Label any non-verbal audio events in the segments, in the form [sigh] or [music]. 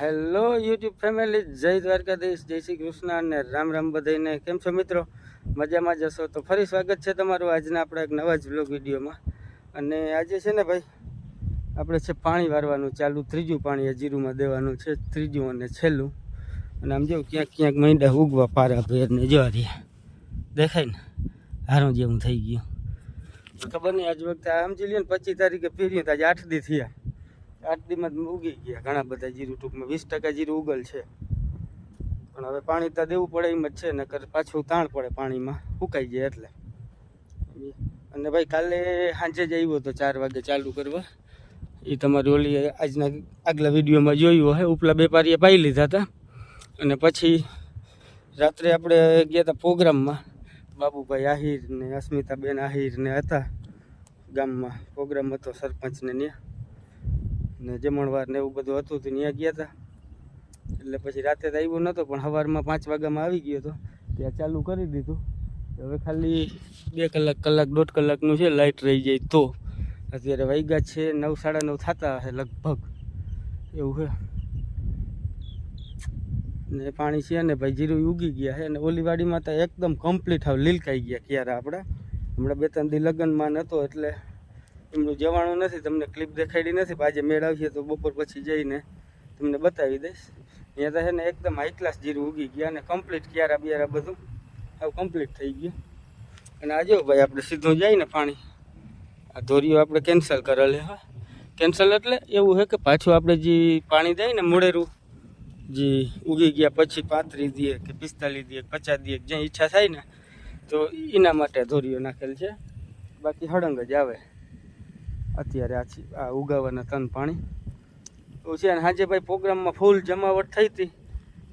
Hello YouTube family જય દ્વારકાધીશ, જય શ્રી કૃષ્ણ અને રામ રામ બધાને કેમ છો મિત્રો? મજામાં જશો તો ફરી સ્વાગત છે તમારું આજના આપણા એક નવા જ બ્લોગ વિડીયોમાં. અને આજે છે ને ભાઈ, આપણે છે પાણી વારવાનું ચાલુ, ત્રીજું પાણી જીરુમાં દેવાનું છે, ત્રીજું અને છેલ્લું. અને આમ જો ક્યાંક ક્યાંક મૈંડા ઉગવા પારા ભેરને ને જો રહ્યા. દેખાય ને? હારું જેવું થઈ ગયું. ખબર નહીં, આજ વખતે આમ જે લ્યો ને પચીસ તારીખે પીર્યું તો આજે આઠ દી થયા. જ ઉગી ગયા. ઘણા બધા જીરું ટૂંકમાં વીસ ટકા જીરું ઉગલ છે. પણ હવે પાણી તો દેવું પડે એમ જ છે, નકર પાછું તાણ પડે પાણીમાં. સુકાઈ જાય એટલે. અને ભાઈ કાલે સાંજે જ આવ્યો તો ચાર વાગે ચાલુ કરવા. એ તમારી ઓલી આજના આગલા વિડીયોમાં જોયું હોય ઉપલા વેપારીએ પાઈ લીધા હતા. અને પછી રાત્રે આપણે ગયા હતા પ્રોગ્રામમાં. બાબુભાઈ આહિર ને અસ્મિતાબેન આહિર ને હતા ગામમાં. પ્રોગ્રામ હતો સરપંચને ત્યાં ને જમણવાર ને એવું બધું હતું તો ત્યાં ગયા હતા એટલે પછી રાતે તો આવ્યો નહોતો પણ સવારમાં પાંચ વાગ્યામાં આવી ગયો હતો ત્યાં ચાલુ કરી દીધું. હવે ખાલી બે કલાક કલાક, દોઢ કલાકનું છે લાઇટ રહી જાય તો. અત્યારે વાગ્યા છે, નવ, સાડા નવ થતા હશે લગભગ. એવું છે ને પાણી છે ને ભાઈ જીરું ઉગી ગયા છે અને ઓલી વાડીમાં તો એકદમ કમ્પ્લીટ હવે લીલકાઈ ગયા ક્યારે આપણે? હમણાં બે, ત્રણ દી લગ્નમાં નહોતો એટલે એમનું જવાનું નથી, તમને ક્લિપ દેખાડી નથી આજે મેળ તો બપોર પછી જઈને તમને બતાવી દઈશ. અહીંયા તો છે ને એકદમ હાઈ ક્લાસ જીરું ઉગી ગયા અને કમ્પ્લીટ ક્યારા બિયારા બધું આવું કમ્પ્લીટ થઈ ગયું. અને આજે ભાઈ, આપણે સીધું જાય ને પાણી. આ ધોરીઓ આપણે કેન્સલ કરેલી, હા. કેન્સલ એટલે એવું છે કે પાછું આપણે જે પાણી દઈએ ને મૂળેરું, જે ઉગી ગયા પછી પાંત્રીસ દીએ કે પિસ્તાલીસ દીએ પચાસ દીએ જ્યાં ઈચ્છા થાય ને, તો એના માટે ધોરીઓ નાખેલ છે. બાકી હળંગ જ આવે. અત્યારે આ છી- આ ઉગાવાના તન પાણી. તો છે, અને સાંજે ભાઈ પ્રોગ્રામમાં ફૂલ જમાવટ થઈ હતી.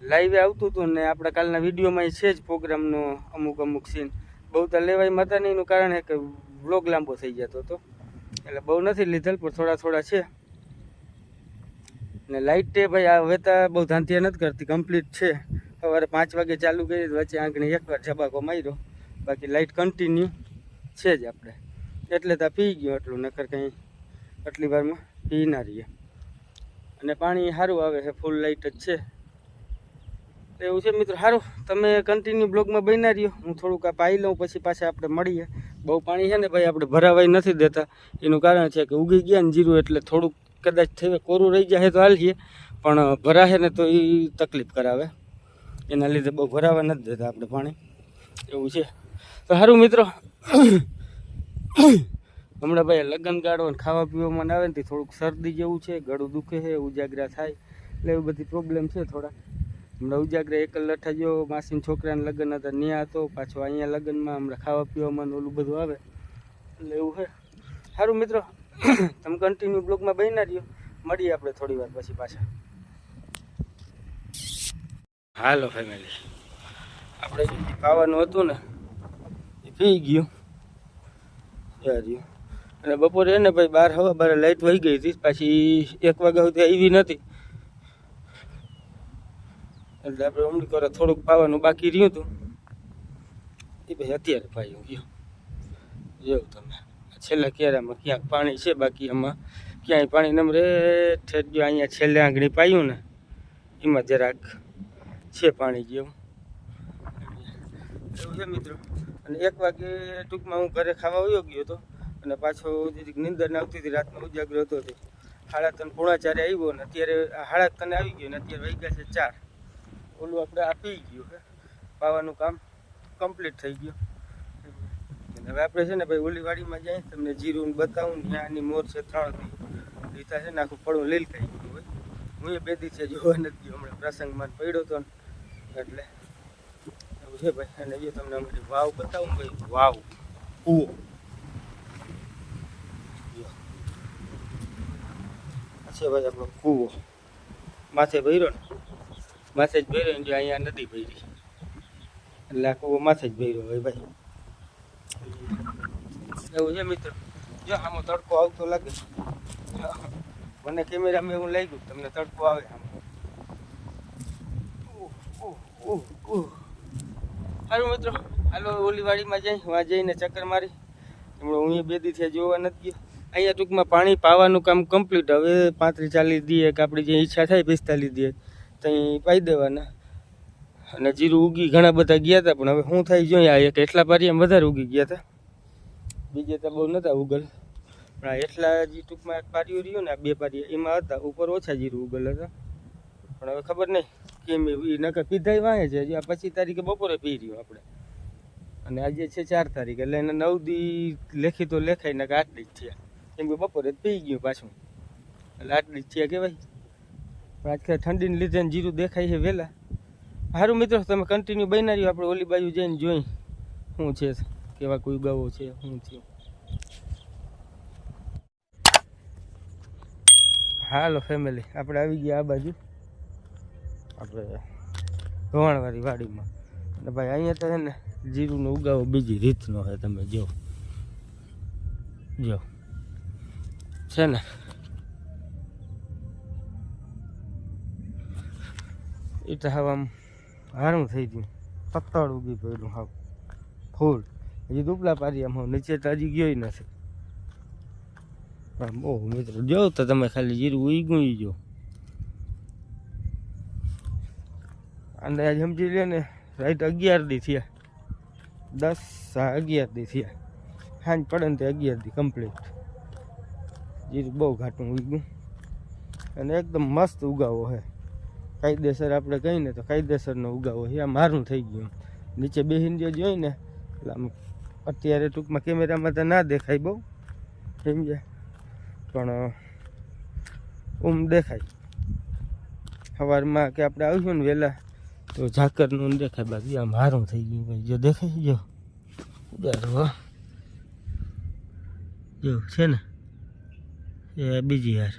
લાઈવે આવતું હતું ને આપણા કાલના વિડીયોમાં છે જ પ્રોગ્રામનો અમુક અમુક સીન બહુ તો લેવાય હતા નહીં એનું કારણ છે કે વ્લોગ લાંબો થઈ જતો હતો. એટલે બહુ નથી લીધેલ, પણ થોડા થોડા છે. ને લાઇટ ભાઈ આ હવે તો બહુ ધાંતિયા નથી કરતી કમ્પ્લીટ છે. સવારે પાંચ વાગે ચાલુ કરી, વચ્ચે આંગણે એકવાર જબાકો માર્યો. બાકી લાઇટ કન્ટિન્યુ છે જ આપણે. એટલે તો પી ગયો એટલું નકર કંઈ આટલી વારમાં પી રહીએ. અને પાણી સારું આવે છે ફૂલ લાઇટ જ છે. એવું છે મિત્રો, સારું. તમે કન્ટિન્યુ બ્લોગમાં બન્યા રહ્યો હું થોડુંક આ પાઈ લઉં, પછી પાછા આપણે મળીએ. બહુ પાણી છે ને ભાઈ, આપણે ભરાવાય નથી દેતા. એનું કારણ છે કે ઉગી ગયા ને જીરું એટલે થોડુંક કદાચ થઈ કોરું રહી જાય તો હાલીએ. પણ ભરાશે ને તો એ તકલીફ કરાવે. એના લીધે બહુ ભરાવા નથી દેતા આપણે પાણી. એવું છે. તો સારું મિત્રો. હમણાં ભાઈ લગ્ન ગાળો ને ખાવા પીવામાં આવે ને થોડુંક શરદી જેવું છે, ગળું દુખે છે, ઉજાગરા થાય. એટલે એવી બધી પ્રોબ્લેમ છે થોડા. હમણાં ઉજાગરા એક લઠા જો માસીન છોકરાના લગ્ન હતા ત્યાં હતો, પાછો અહીંયા લગ્નમાં હમણાં ખાવા પીવામાં ઓલું બધું આવે. એટલે એવું છે. સારું મિત્રો, [coughs] તમે કન્ટિન્યુ બ્લોગમાં બન્યા રહ્યો મળીએ આપણે થોડી વાર પછી પાછા. હાલો ફેમિલી આપણે ખાવાનું હતું ને, એ પી ગયું. રહ્યું અને બપોરે ને ભાઈ બાર હવા બારે લાઇટ વહી ગઈ હતી. પાછી એક વાગ્યા સુધી આવી નથી એટલે આપણે ઉમડી કરે થોડુંક પાવાનું બાકી રહ્યું હતું. એ ભાઈ અત્યારે પાયું ગયું. જેવું તમે. છેલ્લા કેરામાં ક્યાંક પાણી છે, બાકી આમાં ક્યાંય પાણી નમરે ઠેર જો અહીંયા છેલ્લે આંગળી પાયું ને, એમાં જરાક છે પાણી જેવું. એવું છે મિત્રો. અને એક વાગે ટૂંકમાં હું ઘરે ખાવા આવ્યો ગયો હતો અને પાછો નિંદર ને આવતી હતી, રાતનો ઉજાગરો હતો તે. સાડા ત્રણ આવ્યો ને અત્યારે સાડા ત્રણે આવી ગયો ને અત્યારે વાગ્યા છે ચાર. ઓલું આપણે આપી ગયું હે. પાવાનું કામ કમ્પ્લીટ થઈ ગયું. હવે આપણે છે ને ભાઈ ઓલી જાય તમને જીરું બતાવું ને ત્યાંની મોર છે ત્રણ રીતા છે ને આખું પડું લીલ થઈ ગયું હોય. હું એ બે દિવસે જોવા નથી ગયો, હમણાં પ્રસંગમાં પડ્યો હતો ને. એટલે એવું છે ભાઈ. અને એ તમને અમારી વાવ બતાવું ભાઈ. વાવ. કૂવો જો. આ છે ભાઈ આપણો કૂવો. માથે ભર્યો ને. માથે જ ભર્યો જો અહીંયા નદી ભરી. એટલે આ કૂવો માથે જ ભર્યો હોય ભાઈ. એવું છે મિત્ર? જો આમાં તડકો આવતો લાગે. મને કેમેરામાં એવું લાગ્યું તમને તડકો આવે આમ. સારું મિત્રો, હાલો ઓલી વાડીમાં જઈ વાં જઈને ચક્કર મારી. હમણાં હું બે દી થયા જોવા નથી ગયો. અહીંયા ટૂંકમાં પાણી પાવાનું કામ કમ્પ્લીટ હવે પાંત્રીસ ચાલીસ દીએ કે આપણી જે ઈચ્છા થાય પિસ્તાલીસ દીએ ત્યાં પાઈ દેવાના. અને જીરું ઉગી ઘણા બધા ગયા હતા પણ હવે શું થાય જોઈએ? આ એક એટલા પારી એમ વધારે ઉગી ગયા હતા બીજે તો બહુ નહોતા ઉગલ. પણ આ એટલા જે ટૂંકમાં એક પારીઓ રહ્યો ને, આ બે પારી, એમાં હતા. ઉપર ઓછા જીરું ઉગલ હતા. પણ હવે ખબર નહીં કેમ એ નકર પીધાય વાંહે છે. આ પચીસ તારીખે બપોરે પી રહ્યું આપણે. અને આજે છે ચાર તારીખ, એટલે એને નવ દી લેખી તો લેખાય ને કે આટલી જ થયા. કેમ કે બપોરે પી ગયું પાછું. એટલે દી જ કહેવાય. પણ આજકાલ ઠંડીને લીધે જીરું દેખાય છે વહેલા સારું મિત્રો, તમે કન્ટિન્યુ રહ્યો. આપણે ઓલી બાજુ જઈને જોઈ. શું છે, કેવા કોઈ ગાવો છે, શું છે. હાલો ફેમિલી આપણે આવી ગયા આ બાજુ. આપણે ધોવાણવાળી વાડીમાં. અને ભાઈ, અહીંયા તો છે ને, જીરુંનો ઉગાવો બીજી રીતનો છે, તમે જો જો છે ને. એ તો હવે આમ હારું થઈ ગયું. પત્તળ ઉગી પડ્યું હાવ. ફૂલ. હજી દુપલા પારી આમ નીચે તો હજી ગયો નથી. આમ ઓહ મિત્રો જો તો તમે ખાલી જીરું ઉગું જો અને સમજી લે ને, રાઈટ અગિયાર દી થયા. દસ અગિયાર દી થયા. સાંજ પડે ને તે અગિયાર દી કમ્પ્લીટ જીરું બહુ ઘાટું ઉગ્યું અને એકદમ મસ્ત ઉગાવો છે કાયદેસર આપણે કહીને તો કાયદેસરનો ઉગાવો છે આ મારું થઈ ગયું. નીચે બેહીન જે જોઈ ને, એટલે આમ અત્યારે ટૂંકમાં કેમેરામાં તો ના દેખાય બહુ. સમજ્યા? પણ ઉમ દેખાય. સવારમાં કે આપણે આવીશું ને વહેલા, તો ઝાકરનું દેખાય બાકી. આમ હારું થઈ ગયું ભાઈ. જો દેખાય જો. ઉગાડો જો, છે ને? એ બીજી યાર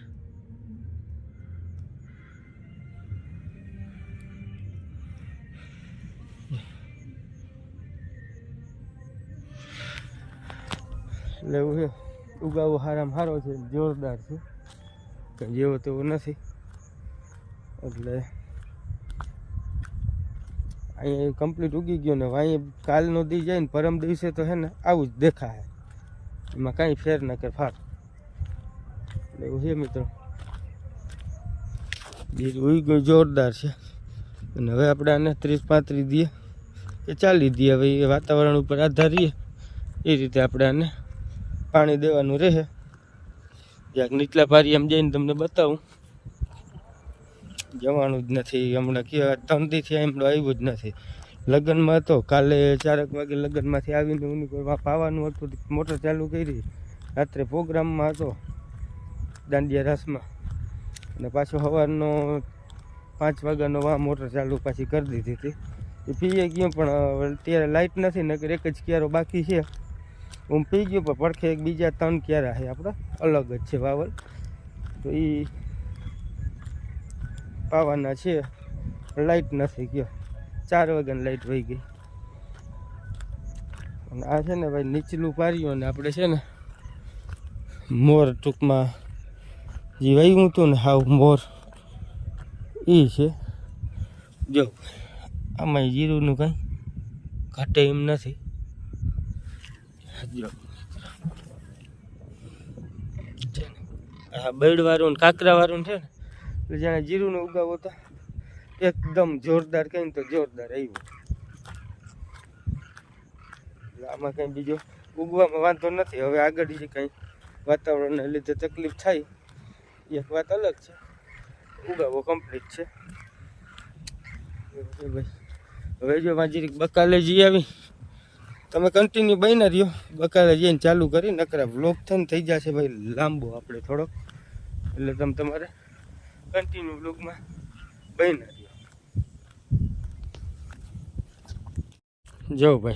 એટલે એવું છે ઉગાવો હારામાં સારો છે, જોરદાર છે. કંઈ જેવો તેવો નથી. એટલે અહીંયા કમ્પ્લીટ ઉગી ગયો ને અહીં કાલનો દી જાય ને, પરમ દિવસે તો હે ને, આવું જ દેખાય. એમાં કાંઈ ફેર ન કર ફાર એટલે એવું છે મિત્રો. બીજું ઉઈ ગયું જોરદાર છે. અને હવે આપણે આને ત્રીસ પાંત્રીસ દઈએ કે ચાલી દઈએ હવે એ વાતાવરણ ઉપર આધાર રહીએ. એ રીતે આપણે આને પાણી દેવાનું રહે. જ્યાંક નીચલા પારી એમ જઈને તમને બતાવું. જવાનું જ નથી. હમણાં કે તંદીથી એમ એમનો આવ્યું જ નથી. લગ્નમાં હતો કાલે ચારક વાગે લગ્નમાંથી આવીને કોઈ પાવાનું હતું. મોટર ચાલુ કરી. રાત્રે પ્રોગ્રામમાં હતો. દાંડિયા રાસમાં. અને પાછો સવારનો પાંચ વાગ્યાનો વા મોટર ચાલુ પાછી કરી દીધી હતી. એ પીએ ગયો પણ અત્યારે લાઇટ નથી નગર એક જ ક્યારો બાકી છે. હું પી ગયો પણ પડખે એક બીજા ત્રણ ક્યારા છે આપણા. અલગ જ છે વાવલ તો એ પાવાના છે. લાઇટ નથી ગયો. ચાર વાગ્યાની લાઇટ વહી ગઈ. અને આ છે ને ભાઈ નીચલું પાર્યું ને આપણે છે ને મોર ટૂંકમાં જે હું હતું ને હાવ મોર. એ છે. જો આમાં જીરુંનું કાંઈ ઘટે એમ નથી. ને આ ને કાંકરાવાળું છે ને એટલે જાણે જીરુંનો ઉગાવો તો એકદમ જોરદાર કહીને તો જોરદાર આવ્યું. આમાં કંઈ બીજો ઉગવામાં વાંધો નથી. હવે આગળ જે કંઈ વાતાવરણને લીધે તકલીફ થાય એક વાત અલગ છે. ઉગાવો કમ્પ્લીટ છે. હવે જો માજી બકાલે જઈ આવી. તમે કન્ટિન્યુ બન્યા રહ્યો. બકાલે જઈને ચાલુ કરી, નકરા બ્લોક થઈને થઈ જશે ભાઈ, લાંબો આપણે થોડોક. એટલે તમે તમારે કન્ટિન્યુ વ્લોગમાં બની રહ્યો. જો ભાઈ,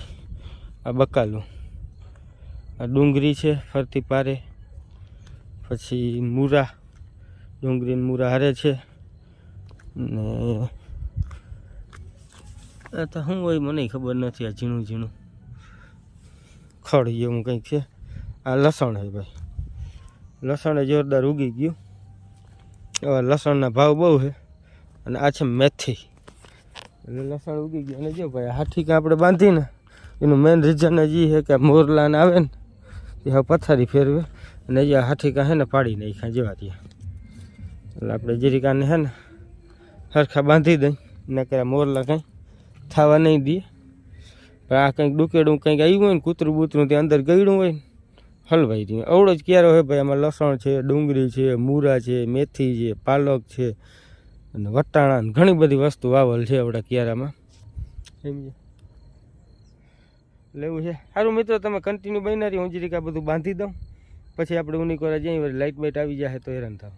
આ બકાલું. આ ડુંગળી છે, ફરતી પારે. પછી મૂરા. ડુંગળી મૂરા હારે છે. ને આ તો શું હોય મને ખબર નથી, આ ઝીણું ઝીણું. ખડ એવું કંઈક છે. આ લસણ છે ભાઈ. લસણ જોરદાર ઉગી ગયું. હવે લસણના ભાવ બહુ છે. અને આ છે મેથી. એટલે લસણ ઉગી ગયું. અને જો ભાઈ હાથી કે આપણે બાંધીને, એનું મેઇન રીઝન જ એ છે કે મોરલાને આવે ને, એ પથારી ફેરવે. અને જે હાથીકા હે ને પાડી નાખ્યા જેવા ત્યાં એટલે આપણે જીરીકાને હે ને સરખા બાંધી દઈ, નકરા મોરલા કંઈ થવા નહીં દઈએ પણ આ કંઈક ડુકેડું કંઈક આવ્યું હોય ને, કૂતરું બૂતરું ત્યાં અંદર ગયડું હોય ને, હલવાઈ રહ્યું. અવળો જ ક્યારો હોય ભાઈ, આમાં લસણ છે, ડુંગળી છે, મૂરા છે, મેથી છે, પાલક છે, અને વટાણા ઘણી બધી વસ્તુ વાવલ છે આપણા ક્યારામાં. સમજે લેવું છે. સારું મિત્રો, તમે કન્ટિન્યુ બનાવી હું જરીક આ બધું બાંધી દઉં. પછી આપણે ઉની કોરા જઈએ લાઇટ બાઇટ આવી જાય તો હેરાન થાવ.